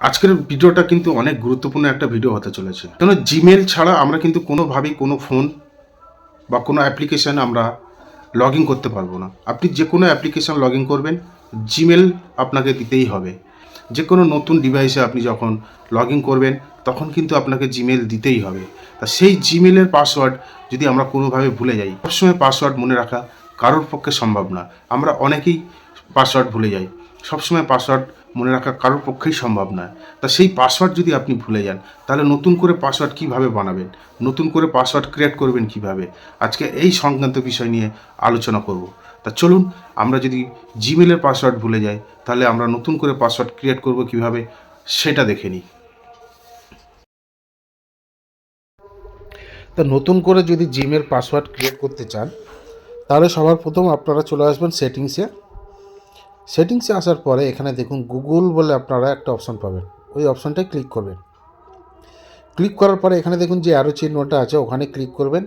আজকের ভিডিওটা কিন্তু অনেক গুরুত্বপূর্ণ একটা ভিডিও হতে চলেছে। কেন জিমেল ছাড়া আমরা কিন্তু কোনোভাবেই কোনো ফোন বা কোনো অ্যাপ্লিকেশান আমরা লগ ইন করতে পারব না। আপনি যে কোনো অ্যাপ্লিকেশান লগ ইন করবেন জিমেল আপনাকে দিতেই হবে। যে কোনো নতুন ডিভাইসে আপনি যখন লগ ইন করবেন, তখন কিন্তু আপনাকে জিমেল দিতেই হবে। তা সেই জিমেলের পাসওয়ার্ড যদি আমরা কোনোভাবে ভুলে যাই, সবসময় পাসওয়ার্ড মনে রাখা কারোর পক্ষে সম্ভব না। আমরা অনেকেই পাসওয়ার্ড ভুলে যাই। সবসময় পাসওয়ার্ড মনে রাখা কারোর পক্ষেই সম্ভব নয়। তা সেই পাসওয়ার্ড যদি আপনি ভুলে যান, তাহলে নতুন করে পাসওয়ার্ড কীভাবে বানাবেন? নতুন করে পাসওয়ার্ড ক্রিয়েট করবেন কীভাবে? আজকে এই সংক্রান্ত বিষয় নিয়ে আলোচনা করব। তা চলুন, আমরা যদি জিমেলের পাসওয়ার্ড ভুলে যাই, তাহলে আমরা নতুন করে পাসওয়ার্ড ক্রিয়েট করব কীভাবে, সেটা দেখে নিই। তা নতুন করে যদি জিমের পাসওয়ার্ড ক্রিয়েট করতে চান, তাহলে সবার প্রথম আপনারা চলে আসবেন সেটিংসে সেটিংসে আসার পরে এখানে দেখুন গুগল বলে আপনারা একটা অপশন পাবেন। ওই অপশনটায় ক্লিক করবেন। ক্লিক করার পরে এখানে দেখুন যে অ্যারো চিহ্নটা আছে, ওখানে ক্লিক করবেন।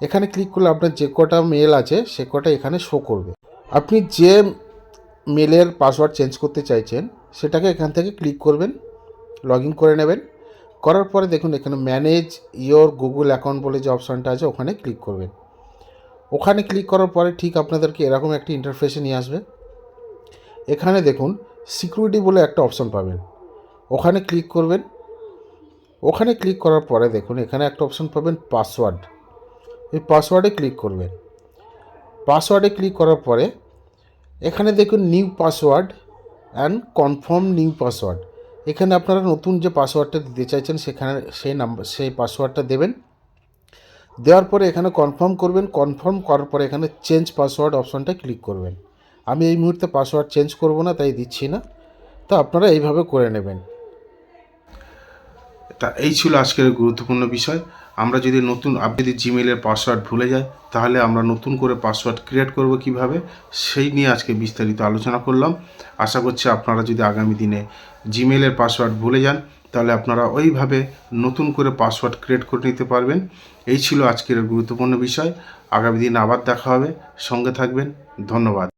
এখানে ক্লিক করলে আপনার যে কটা মেল আছে, সে কটা এখানে শো করবে। আপনি যে মেলের পাসওয়ার্ড চেঞ্জ করতে চাইছেন, সেটাকে এখান থেকে ক্লিক করবেন লগ করে নেবেন। করার পরে দেখুন এখানে ম্যানেজ ইয়োর গুগল অ্যাকাউন্ট বলে যে অপশানটা আছে, ওখানে ক্লিক করবেন। ওখানে ক্লিক করার পরে ঠিক আপনাদেরকে এরকম একটি ইন্টারফেসে নিয়ে আসবে। এখানে দেখুন সিকিউরিটি বলে একটা অপশন পাবেন। ওখানে ক্লিক করবেন। ওখানে ক্লিক করার পরে দেখুন এখানে একটা অপশন পাবেন পাসওয়ার্ড এই পাসওয়ার্ডে ক্লিক করবেন। পাসওয়ার্ডে ক্লিক করার পরে এখানে দেখুন new password and confirm new password এখানে আপনারা নতুন যে পাসওয়ার্ডটা দিতে চাইছেন সেখানে সেই নাম্বার সেই পাসওয়ার্ডটা দেবেন। দেওয়ার পরে এখানে কনফার্ম করবেন। কনফার্ম করার পরে এখানে চেঞ্জ পাসওয়ার্ড অপশনটা ক্লিক করবেন। আমি এই মুহূর্তে পাসওয়ার্ড চেঞ্জ করব না, তাই দিচ্ছি না। তো আপনারা এইভাবে করে নেবেন। তা এই ছিল আজকের গুরুত্বপূর্ণ বিষয়। আমরা যদি নতুন আপনি যদি জিমেলের পাসওয়ার্ড ভুলে যাই, তাহলে আমরা নতুন করে পাসওয়ার্ড ক্রিয়েট করব কীভাবে, সেই নিয়ে আজকে বিস্তারিত আলোচনা করলাম। আশা করছি আপনারা যদি আগামী দিনে জিমেলের পাসওয়ার্ড ভুলে যান, তাহলে আপনারা ওইভাবে নতুন করে পাসওয়ার্ড ক্রিয়েট করে নিতে পারবেন। এই ছিল আজকের গুরুত্বপূর্ণ বিষয়। আগামী দিন আবার দেখা হবে। সঙ্গে থাকবেন। ধন্যবাদ।